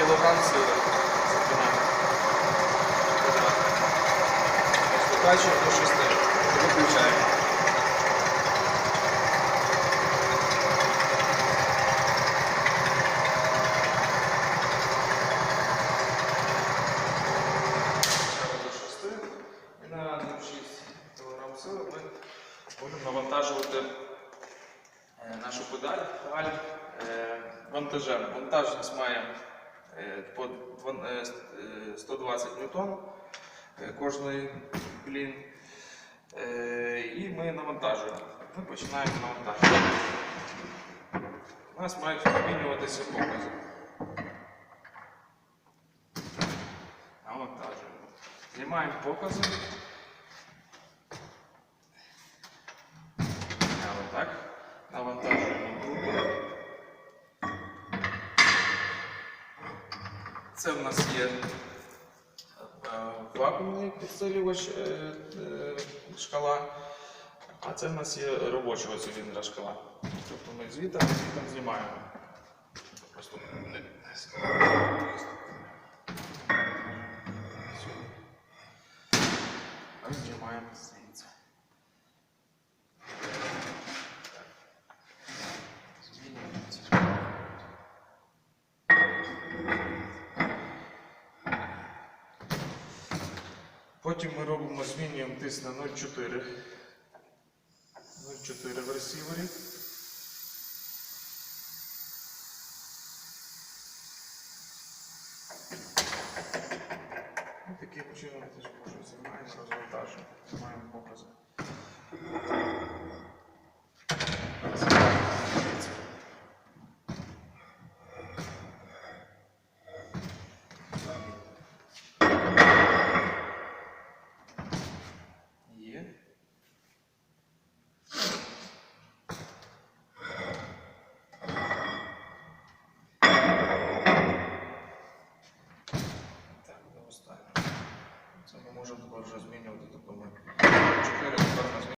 кілограм сили. Викачуємо до 6. Виключаємо. Включаємо до 6. І на 6 кг сили ми будемо навантажувати е, нашу педаль е, вантажем. Вантаж нас має по е, е, 120 ньютон е, кожний клін. Е, І ми навантажуємо. Ми починаємо навантажувати. У нас мають змінюватися покази. Навантажуємо. Знімаємо покази. Це в нас є е, вакуумний підсилювач е, е, шкала, а це в нас є робочого циліндра шкала. Тобто ми звітом, звітом знімаємо. Просто не- Знімаємо Потім ми робимо, змінюємо тиск на 0,4. 0,4 в ресівері. Можемо також вже змінювати, тобто ми 4 тепер у нас